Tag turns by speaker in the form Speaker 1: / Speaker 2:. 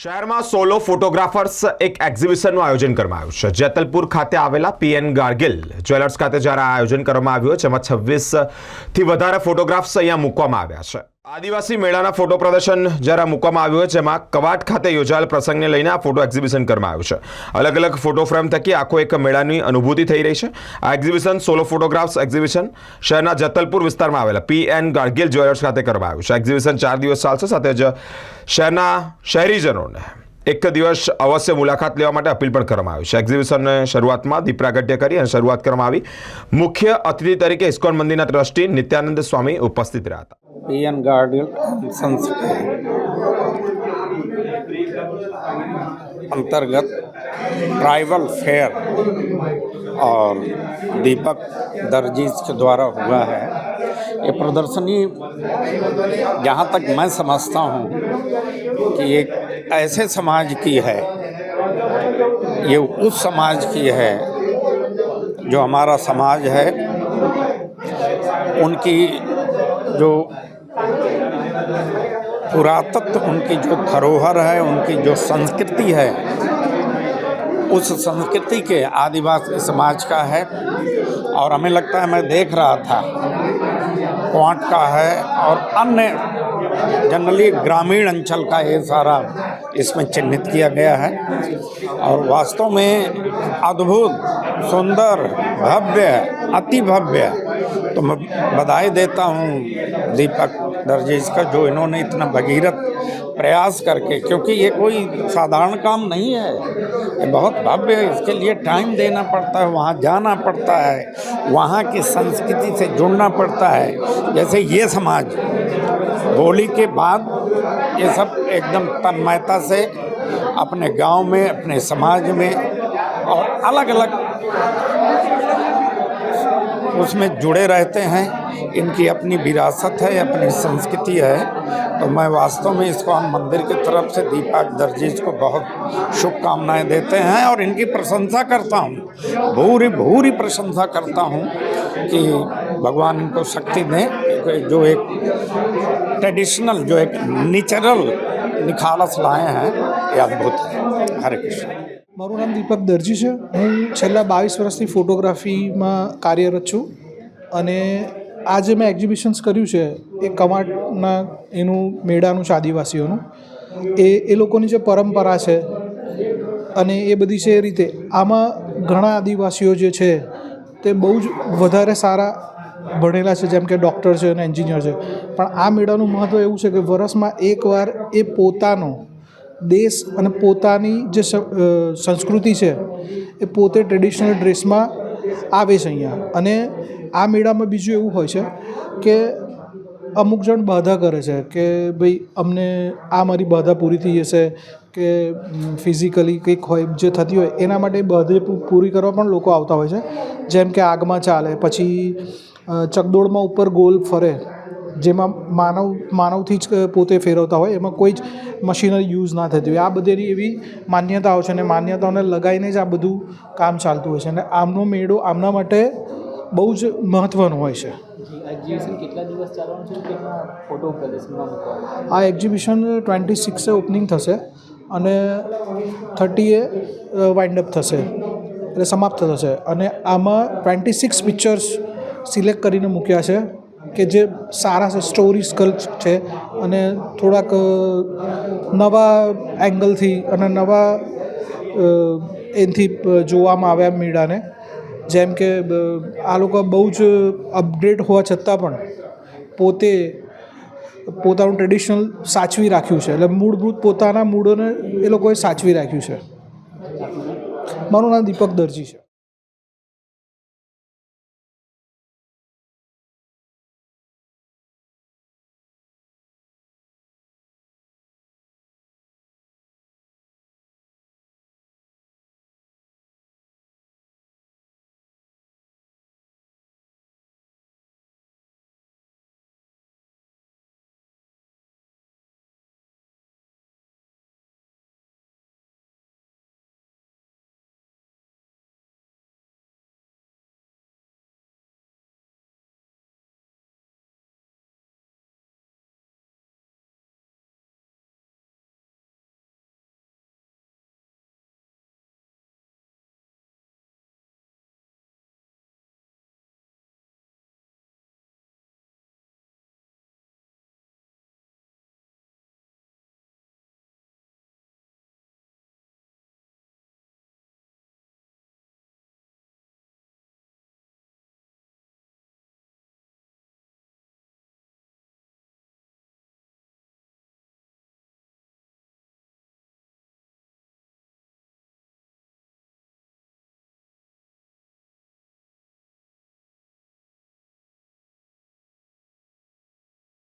Speaker 1: શહેરમાં solo photographers એક એક્ઝિબિશનનું આયોજન કરવામાં આવ્યું છે. જેતલપુર ખાતે આવેલા પીએન ગાર્ગિલ જ્વેલર્સ ખાતે જ્યારે આયોજન કરવામાં આવ્યું છે જેમાં છવ્વીસથી વધારે ફોટોગ્રાફ્સ અહીંયા મૂકવામાં આવ્યા છે. આદિવાસી મેળાના ફોટો પ્રદર્શન જ્યારે મૂકવામાં આવ્યું છે જેમાં કવાટ ખાતે યોજાયેલ પ્રસંગને લઈને આ ફોટો એક્ઝિબિશન કરવામાં આવ્યું છે. અલગ અલગ ફોટો ફ્રેમ થકી આખો એક મેળાની અનુભૂતિ થઈ રહી છે. આ એક્ઝિબિશન સોલો ફોટોગ્રાફ્સ એક્ઝિબિશન શહેરના જતલપુર વિસ્તારમાં આવેલા પી એન ગાર્ગિલ જ્વેલર્સ ખાતે કરવામાં આવ્યું છે. એક્ઝિબિશન ચાર દિવસ ચાલશે, સાથે જ શહેરના શહેરીજનોને એક દિવસ અવશ્ય મુલાકાત લેવા માટે અપીલ પણ કરવામાં આવી છે એક્ઝિબિશનને શરૂઆતમાં દીપ પ્રાગટ્ય કરી અને શરૂઆત કરવામાં આવી મુખ્ય અતિથિ તરીકે ઇસ્કોન મંદિરના ટ્રસ્ટી નિત્યાનંદ સ્વામી ઉપસ્થિત રહ્યા હતા
Speaker 2: पी एन गार्डियन सन्स के अंतर्गत ट्राइबल फेयर और दीपक दर्जीज के द्वारा हुआ है ये प्रदर्शनी जहाँ तक मैं समझता हूँ एक ऐसे समाज की है, ये उस समाज की है जो हमारा समाज है, उनकी जो पुरातत्व, उनकी जो धरोहर है, उनकी जो संस्कृति है, उस संस्कृति के आदिवासी समाज का है। और हमें लगता है, मैं देख रहा था, क्वांट का है और अन्य जनरली ग्रामीण अंचल का ये सारा इसमें चिन्हित किया गया है। और वास्तव में अद्भुत, सुंदर, भव्य अति भव्य तो मैं बधाई देता हूँ दीपक दर्जीज का जो इन्होंने इतना भगीरथ प्रयास करके, क्योंकि ये कोई साधारण काम नहीं है। ये बहुत भव्य है, इसके लिए टाइम देना पड़ता है, वहाँ जाना पड़ता है, वहाँ की संस्कृति से जुड़ना पड़ता है। जैसे ये समाज, होली के बाद ये सब एकदम तन्मयता से अपने गाँव में, अपने समाज में और अलग अलग उसमें जुड़े रहते हैं, इनकी अपनी विरासत है, अपनी संस्कृति है। तो मैं वास्तव में इसको हम मंदिर की तरफ़ से दीपक दर्जीज को बहुत शुभकामनाएँ देते हैं और इनकी प्रशंसा करता हूँ। भूरी भूरी प्रशंसा करता हूँ कि भगवान इनको शक्ति दें जो एक ट्रेडिशनल जो एक नेचुरल निखालस लाए हैं, ये अद्भुत है। हरे कृष्ण।
Speaker 3: મારું નામ દીપક દરજી છે. હું છેલ્લા બાવીસ વર્ષથી ફોટોગ્રાફીમાં કાર્યરત છું અને આ જે મેં એક્ઝિબિશન્સ કર્યું છે એ કમાટના એનું મેળાનું છે આદિવાસીઓનું. એ એ લોકોની જે પરંપરા છે અને એ બધી છે એ રીતે આમાં ઘણા આદિવાસીઓ જે છે તે બહુ જ વધારે સારા ભણેલા છે, જેમ કે ડૉક્ટર છે અને એન્જિનિયર છે. પણ આ મેળાનું મહત્ત્વ એવું છે કે વરસમાં એકવાર એ પોતાનો દેશ અને પોતાની જે સંસ્કૃતિ છે એ પોતે ટ્રેડિશનલ ડ્રેસમાં આવે છે અહીંયા. અને આ મેળામાં બીજું એવું હોય છે કે અમુક જણ બાધા કરે છે કે ભાઈ અમને આ મારી બાધા પૂરી થઈ જશે કે ફિઝિકલી કંઈક હોય જે થતી હોય એના માટે બાધા પૂરી કરવા પણ લોકો આવતા હોય છે. જેમ કે આગમાં ચાલે પછી અ, ચકદોડમાં ઉપર ગોલ ફરે જેમાં માનવ માનવથી જ પોતે ફેરવતા હોય એમાં કોઈ જ મશીનરી યુઝ ના થતી હોય. આ બધીની એવી માન્યતાઓ છે અને માન્યતાઓને લગાવીને જ આ બધું કામ ચાલતું હોય છે. અને આમનો મેળો આમના માટે બહુ જ મહત્ત્વનો હોય છે. આ એક્ઝિબિશન ટ્વેન્ટી સિક્સે ઓપનિંગ થશે અને થર્ટીએ વાઇન્ડ અપ થશે. એટલે સમાપ્ત થશે. અને આમાં ટ્વેન્ટી સિક્સ પિક્ચર્સ સિલેક્ટ કરીને મૂક્યા છે. કે જે સારા સ્ટોરી સ્કલ્પ છે અને થોડાક નવા એંગલથી અને નવા એનથી જોવામાં આવ્યા મેળાને. જેમ કે આ લોકો બહુ જ અપગ્રેડ હોવા છતાં પણ પોતે પોતાનું ટ્રેડિશનલ સાચવી રાખ્યું છે. એટલે મૂળભૂત પોતાના મૂળોને એ લોકોએ સાચવી રાખ્યું છે. મારું નામ દીપક દરજી છે.